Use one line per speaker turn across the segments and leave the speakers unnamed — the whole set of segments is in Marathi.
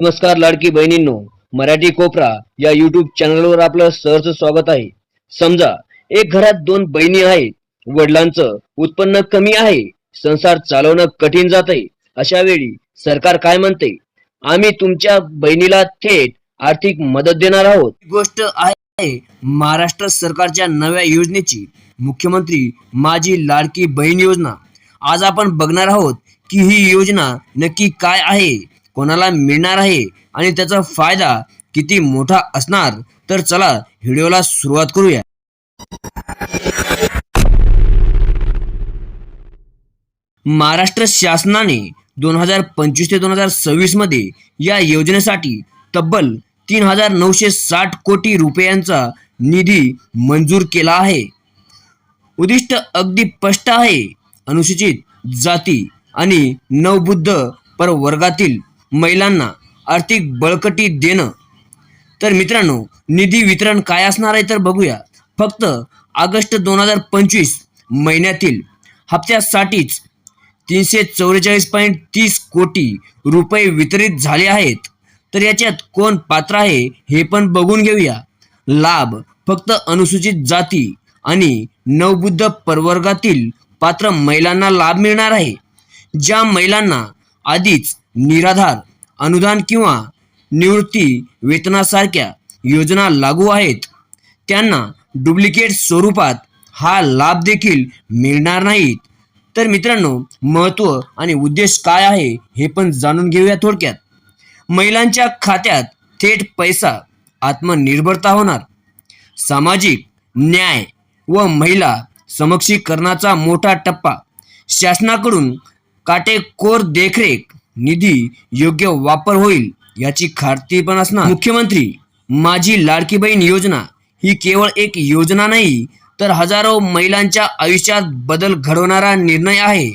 नमस्कार लाडकी बहिणींनो मराठी कोपरा या युट्यूब चॅनलवर आपलं सहर्ष स्वागत आहे. समजा एक घरात दोन बहिणी आहेत वडिलांचं उत्पन्न कमी आहे संसार चालवणं कठीण जात आहे अशा वेळी सरकार काय म्हणते? आम्ही तुमच्या बहिणीला थेट आर्थिक मदत देणार आहोत. गोष्ट आहे महाराष्ट्र सरकारच्या नव्या योजनेची. मुख्यमंत्री माझी लाडकी बहीण योजना. आज आपण बघणार आहोत की ही योजना नक्की काय आहे. कोणाला मिळणार आहे आणि त्याचा फायदा किती मोठा असणार तर चला व्हिडिओला सुरुवात करूया. महाराष्ट्र शासनाने दोन हजार पंचवीस ते दोन हजार सव्वीसमध्ये या योजनेसाठी तब्बल तीन हजार नऊशे साठ कोटी रुपयांचा निधी मंजूर केला आहे. उद्दिष्ट अगदी स्पष्ट आहे. अनुसूचित जाती आणि नवबुद्ध प्रवर्गातील महिलांना आर्थिक बळकटी देणं. तर मित्रांनो निधी वितरण काय असणार आहे तर बघूया. फक्त ऑगस्ट दोन हजार पंचवीस महिन्यातील हप्त्यासाठीच तीनशे चौवेचाळीस पॉईंट तीस कोटी रुपये वितरित झाले आहेत. तर याच्यात कोण पात्र आहे हे पण बघून घेऊया. लाभ फक्त अनुसूचित जाती आणि नवबुद्ध प्रवर्गातील पात्र महिलांना लाभ मिळणार आहे. ज्या महिलांना आधीच निराधार अनुदान किंवा निवृत्ती वेतनासारख्या योजना लागू आहेत. त्यांना डुप्लिकेट स्वरूपात हा लाभ देखील मिळणार नाहीत. तर मित्रांनो महत्त्व आणि उद्देश काय आहे हे पण जाणून घेऊया थोडक्यात. महिलांच्या खात्यात थेट पैसा आत्मनिर्भरता होणार. सामाजिक न्याय व महिला समक्षीकरणाचा मोठा टप्पा. शासनाकडून काटेकोर देखरेख निधी योग्य वापर होईल याची खात्री पण असणार. मुख्यमंत्री माझी लाडकी बहीण योजना ही केवळ एक योजना नाही तर हजारो महिलांच्या आयुष्यात बदल घडवणारा निर्णय आहे.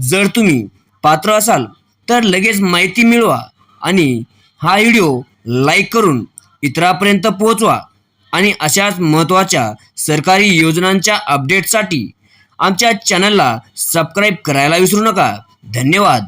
जर तुम्ही पात्र असाल तर लगेच माहिती मिळवा आणि हा व्हिडिओ लाईक करून इतरांपर्यंत पोहोचवा आणि अशाच महत्त्वाच्या सरकारी योजनांच्या अपडेटसाठी आमच्या चॅनलला सबस्क्राईब करायला विसरू नका. धन्यवाद.